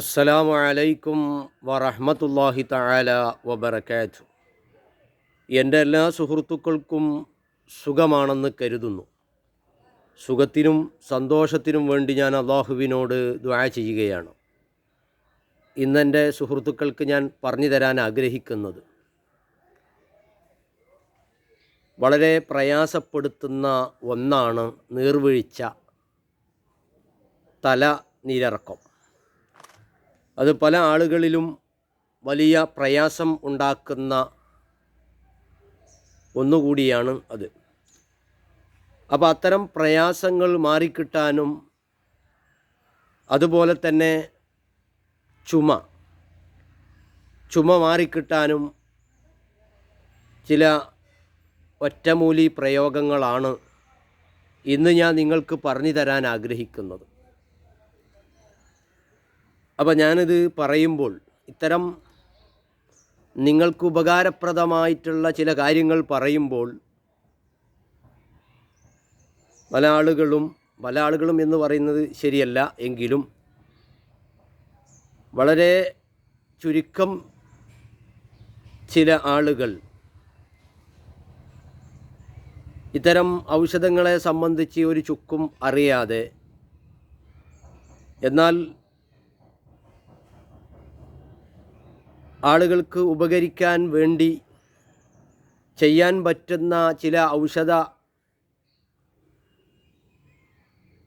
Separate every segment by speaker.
Speaker 1: അസ്സലാമു അലൈക്കും വറഹ്മത്തുള്ളാഹി തആല വബറകാത്തു. എന്റെ എല്ലാ സുഹൃത്തുക്കൾക്കും സുഖമാണെന്ന് കരുതുന്നു. സുഖത്തിനും സന്തോഷത്തിനും വേണ്ടി ഞാൻ അള്ളാഹുവിനോട് ദുആ ചെയ്യുകയാണ്. ഇന്നെന്റെ സുഹൃത്തുക്കൾക്ക് ഞാൻ പറഞ്ഞു തരാൻ ആഗ്രഹിക്കുന്നത് വളരെ പ്രയാസപ്പെടുത്തുന്ന ഒന്നാണ് നീർവീഴ്ച തല നീരിറക്കം. അത് പല ആളുകളിലും വലിയ പ്രയാസം ഉണ്ടാക്കുന്ന ഒന്നുകൂടിയാണ് അത്. അപ്പോൾ അത്തരം പ്രയാസങ്ങൾ മാറിക്കിട്ടാനും അതുപോലെ തന്നെ ചുമ ചുമ മാറിക്കിട്ടാനും ചില ഒറ്റമൂലി പ്രയോഗങ്ങളാണ് ഇന്ന് ഞാൻ നിങ്ങൾക്ക് പറഞ്ഞു തരാൻ ആഗ്രഹിക്കുന്നത്. അപ്പോൾ ഞാനിത് പറയുമ്പോൾ ഇത്തരം നിങ്ങൾക്ക് ഉപകാരപ്രദമായിട്ടുള്ള ചില കാര്യങ്ങൾ പറയുമ്പോൾ പല ആളുകളും പല ആളുകളും എന്ന് പറയുന്നത് ശരിയല്ല എങ്കിലും വളരെ ചുരുക്കം ചില ആളുകൾ ഇത്തരം ഔഷധങ്ങളെ സംബന്ധിച്ച് ഒരു ചുക്കും അറിയാതെ എന്നാൽ ആളുകൾക്ക് ഉപകരിക്കാൻ വേണ്ടി ചെയ്യാൻ പറ്റുന്ന ചില ഔഷധ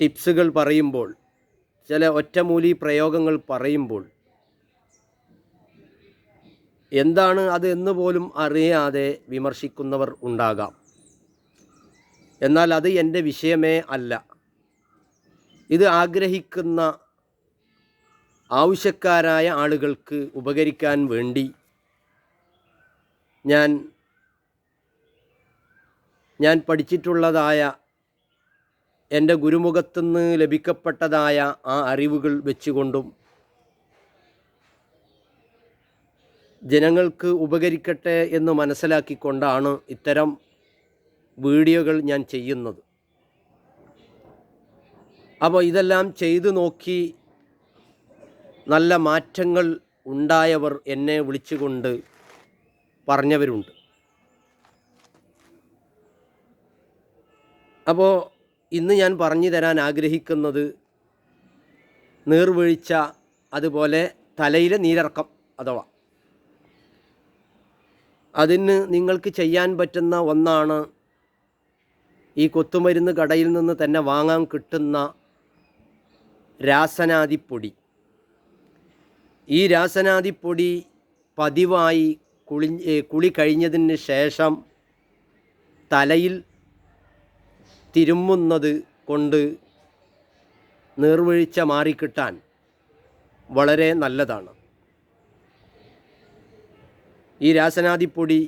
Speaker 1: ടിപ്സുകൾ പറയുമ്പോൾ ചില ഒറ്റമൂലി പ്രയോഗങ്ങൾ പറയുമ്പോൾ എന്താണ് അത് എന്ന് പോലും അറിയാതെ വിമർശിക്കുന്നവർ ഉണ്ടാകാം. എന്നാൽ അത് എന്റെ വിഷയമേ അല്ല. ഇത് ആഗ്രഹിക്കുന്ന ആവശ്യക്കാരായ ആളുകൾക്ക് ഉപകരിക്കാൻ വേണ്ടി ഞാൻ ഞാൻ പഠിച്ചിട്ടുള്ളതായ എന്റെ ഗുരുമുഖത്തുനിന്ന് ലഭിക്കപ്പെട്ടതായ ആ അറിവുകൾ വെച്ചുകൊണ്ടും ജനങ്ങൾക്ക് ഉപകരിക്കട്ടെ എന്ന് മനസ്സിലാക്കിക്കൊണ്ടാണ് ഇത്തരം വീഡിയോകൾ ഞാൻ ചെയ്യുന്നത്. അപ്പോൾ ഇതെല്ലാം ചെയ്തു നോക്കി നല്ല മാറ്റങ്ങൾ ഉണ്ടായവർ എന്നെ വിളിച്ചുകൊണ്ട് പറഞ്ഞവരുണ്ട്. അപ്പോൾ ഇന്ന് ഞാൻ പറഞ്ഞു തരാൻ ആഗ്രഹിക്കുന്നത് നീർവീഴ്ച അതുപോലെ തലയിലെ നീരിറക്കം അഥവാ. അതിന് നിങ്ങൾക്ക് ചെയ്യാൻ പറ്റുന്ന ഒന്നാണ് ഈ കൊത്തുമരുന്ന് കടയിൽ നിന്ന് തന്നെ വാങ്ങാൻ കിട്ടുന്ന രാസനാദിപ്പൊടി. ഈ രാസനാദിപ്പൊടി പതിവായി കുളി കുളി കഴിഞ്ഞതിന് ശേഷം തലയിൽ തിരുമ്മുന്നത് കൊണ്ട് നീർവീഴ്ച മാറിക്കിട്ടാൻ വളരെ നല്ലതാണ്. ഈ രാസനാദിപ്പൊടി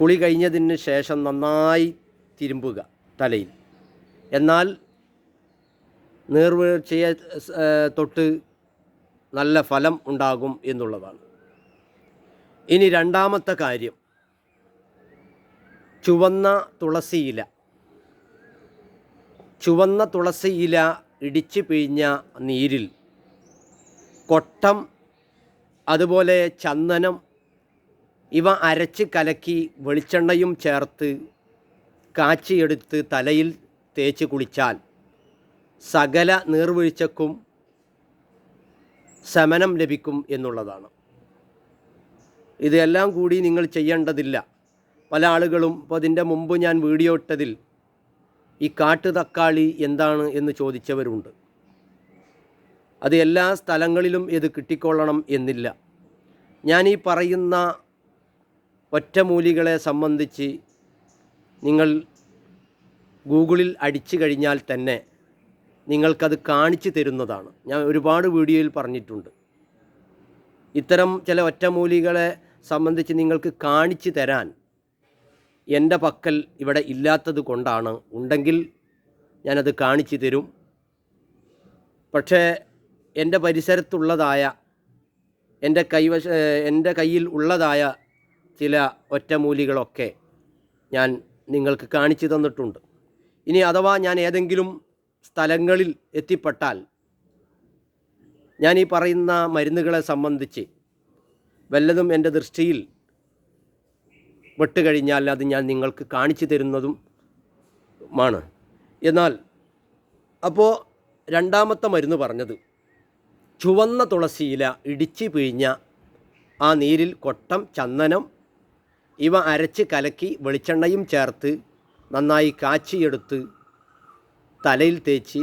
Speaker 1: കുളി കഴിഞ്ഞതിന് ശേഷം നന്നായി തിരുമ്പുക തലയിൽ. എന്നാൽ നീർവീഴ്ചയെ തൊട്ട് നല്ല ഫലം ഉണ്ടാകും എന്നുള്ളതാണ്. ഇനി രണ്ടാമത്തെ കാര്യം. ചുവന്ന തുളസിയില ചുവന്ന തുളസിയില ഇടിച്ചു പിഴിഞ്ഞ നീരിൽ കൊട്ടം അതുപോലെ ചന്ദനം ഇവ അരച്ച് കലക്കി വെളിച്ചെണ്ണയും ചേർത്ത് കാച്ചിയെടുത്ത് തലയിൽ തേച്ച് കുളിച്ചാൽ സകല നീർവീഴ്ചക്കും ശമനം ലഭിക്കും എന്നുള്ളതാണ്. ഇതെല്ലാം കൂടി നിങ്ങൾ ചെയ്യേണ്ടതില്ല. പല ആളുകളും ഇപ്പോൾ അതിന്റെ മുമ്പ് ഞാൻ വീഡിയോ ഇട്ടതിൽ ഈ കാട്ടു തക്കാളി എന്താണ് എന്ന് ചോദിച്ചവരുണ്ട്. അത് എല്ലാ സ്ഥലങ്ങളിലും ഇത് കിട്ടിക്കൊള്ളണം എന്നില്ല. ഞാൻ ഈ പറയുന്ന ഒറ്റമൂലികളെ സംബന്ധിച്ച് നിങ്ങൾ ഗൂഗിളിൽ അടിച്ചു കഴിഞ്ഞാൽ തന്നെ നിങ്ങൾക്കത് കാണിച്ചു തരുന്നതാണ്. ഞാൻ ഒരുപാട് വീഡിയോയിൽ പറഞ്ഞിട്ടുണ്ട്. ഇത്തരം ചില ഒറ്റമൂലികളെ സംബന്ധിച്ച് നിങ്ങൾക്ക് കാണിച്ചു തരാൻ എന്റെ പക്കൽ ഇവിടെ ഇല്ലാത്തത് കൊണ്ടാണ്. ഉണ്ടെങ്കിൽ ഞാനത് കാണിച്ചു തരും. പക്ഷേ എന്റെ പരിസരത്തുള്ളതായ എന്റെ കൈവശ എന്റെ കയ്യിൽ ഉള്ളതായ ചില ഒറ്റമൂലികളൊക്കെ ഞാൻ നിങ്ങൾക്ക് കാണിച്ചു തന്നിട്ടുണ്ട്. ഇനി അഥവാ ഞാൻ ഏതെങ്കിലും സ്ഥലങ്ങളിൽ എത്തിപ്പെട്ടാൽ ഞാൻ ഈ പറയുന്ന മരുന്നുകളെ സംബന്ധിച്ച് വല്ലതും എന്റെ ദൃഷ്ടിയിൽ വിട്ടുകഴിഞ്ഞാൽ അത് ഞാൻ നിങ്ങൾക്ക് കാണിച്ചു തരുന്നതും മാണ് എന്നാൽ അപ്പോൾ രണ്ടാമത്തെ മരുന്ന് പറഞ്ഞത് ചുവന്ന തുളസിയില ഇടിച്ച് പിഴിഞ്ഞ ആ നീരിൽ കൊട്ടം ചന്ദനം ഇവ അരച്ച് കലക്കി വെളിച്ചെണ്ണയും ചേർത്ത് നന്നായി കാച്ചിയെടുത്ത് തലയിൽ തേച്ച്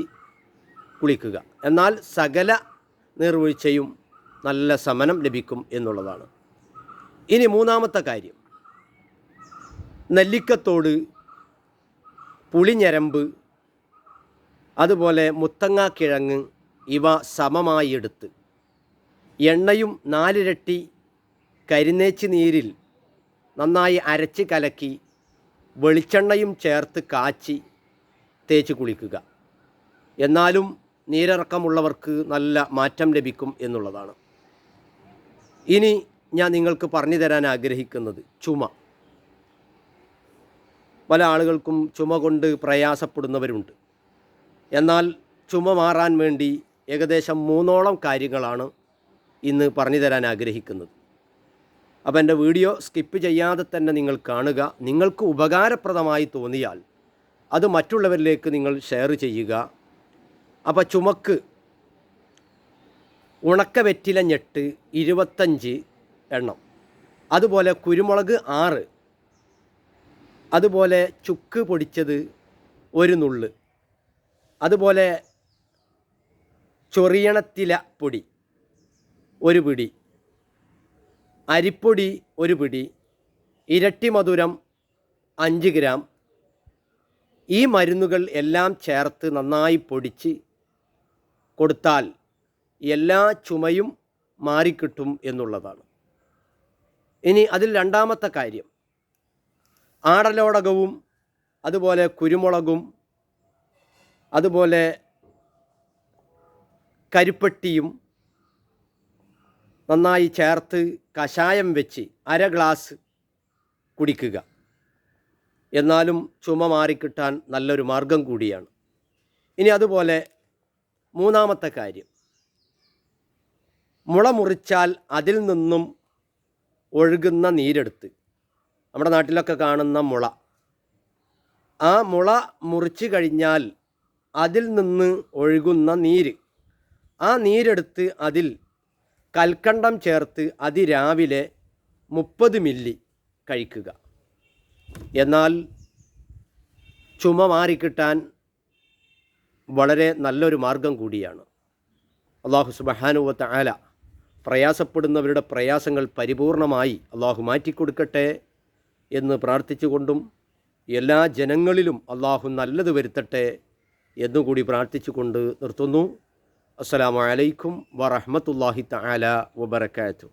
Speaker 1: കുളിക്കുക. എന്നാൽ സകല നീർവീഴ്ചയും നല്ല ശമനം ലഭിക്കും എന്നുള്ളതാണ്. ഇനി മൂന്നാമത്തെ കാര്യം. നെല്ലിക്കത്തോട് പുളിഞ്ഞരമ്പ് അതുപോലെ മുത്തങ്ങാക്കിഴങ്ങ് ഇവ സമമായി എടുത്ത് എണ്ണയും നാലിരട്ടി കരിനേച്ച് നീരിൽ നന്നായി അരച്ച് കലക്കി വെളിച്ചെണ്ണയും ചേർത്ത് കാച്ചി തേച്ച് കുളിക്കുക. എന്നാലും നീരിറക്കമുള്ളവർക്ക് നല്ല മാറ്റം ലഭിക്കും എന്നുള്ളതാണ്. ഇനി ഞാൻ നിങ്ങൾക്ക് പറഞ്ഞു തരാൻ ആഗ്രഹിക്കുന്നത് ചുമ. പല ആളുകൾക്കും ചുമ കൊണ്ട് പ്രയാസപ്പെടുന്നവരുണ്ട്. എന്നാൽ ചുമ മാറാൻ വേണ്ടി ഏകദേശം മൂന്നോളം കാര്യങ്ങളാണ് ഇന്ന് പറഞ്ഞു തരാൻ ആഗ്രഹിക്കുന്നത്. അപ്പോൾ എന്റെ വീഡിയോ സ്കിപ്പ് ചെയ്യാതെ തന്നെ നിങ്ങൾ കാണുക. നിങ്ങൾക്ക് ഉപകാരപ്രദമായി തോന്നിയാൽ അത് മറ്റുള്ളവരിലേക്ക് നിങ്ങൾ ഷെയർ ചെയ്യുക. അപ്പോൾ ചുമക്ക് ഉണക്ക വെറ്റില ഞെട്ട് ഇരുപത്തഞ്ച് എണ്ണം. അതുപോലെ കുരുമുളക് ആറ്. അതുപോലെ ചുക്ക് പൊടിച്ചത് ഒരു നുള്ള്. അതുപോലെ ചൊറിയണത്തില പൊടി ഒരു പിടി. അരിപ്പൊടി ഒരു പിടി. ഇരട്ടി മധുരം അഞ്ച് ഗ്രാം. ഈ മരുന്നുകൾ എല്ലാം ചേർത്ത് നന്നായി പൊടിച്ച് കൊടുത്താൽ എല്ലാ ചുമയും മാറിക്കിട്ടും എന്നുള്ളതാണ്. ഇനി അതിൽ രണ്ടാമത്തെ കാര്യം. ആടലോടകവും അതുപോലെ കുരുമുളകും അതുപോലെ കരിപ്പെട്ടിയും നന്നായി ചേർത്ത് കഷായം വെച്ച് അര ഗ്ലാസ് കുടിക്കുക. എന്നാലും ചുമ മാറിക്കിട്ടാൻ നല്ലൊരു മാർഗം കൂടിയാണ്. ഇനി അതുപോലെ മൂന്നാമത്തെ കാര്യം. മുള മുറിച്ചാൽ അതിൽ നിന്നും ഒഴുകുന്ന നീരെടുത്ത്. നമ്മുടെ നാട്ടിലൊക്കെ കാണുന്ന മുള. ആ മുള മുറിച്ച് കഴിഞ്ഞാൽ അതിൽ നിന്ന് ഒഴുകുന്ന നീര്. ആ നീരെടുത്ത് അതിൽ കൽക്കണ്ടം ചേർത്ത് അതിരാവിലെ മുപ്പത് മില്ലി കഴിക്കുക. എന്നാൽ ചുമ മാറിക്കിട്ടാൻ വളരെ നല്ലൊരു മാർഗം കൂടിയാണ്. അള്ളാഹു സുബഹാനുവത്ത ആല പ്രയാസപ്പെടുന്നവരുടെ പ്രയാസങ്ങൾ പരിപൂർണമായി അള്ളാഹു മാറ്റിക്കൊടുക്കട്ടെ എന്ന് പ്രാർത്ഥിച്ചുകൊണ്ടും എല്ലാ ജനങ്ങളിലും അള്ളാഹു നല്ലത് വരുത്തട്ടെ എന്നുകൂടി പ്രാർത്ഥിച്ചുകൊണ്ട് നിർത്തുന്നു. അസ്സലാമു അലൈക്കും വറഹ്മത്തുള്ളാഹി തആല വബറകാതുഹു.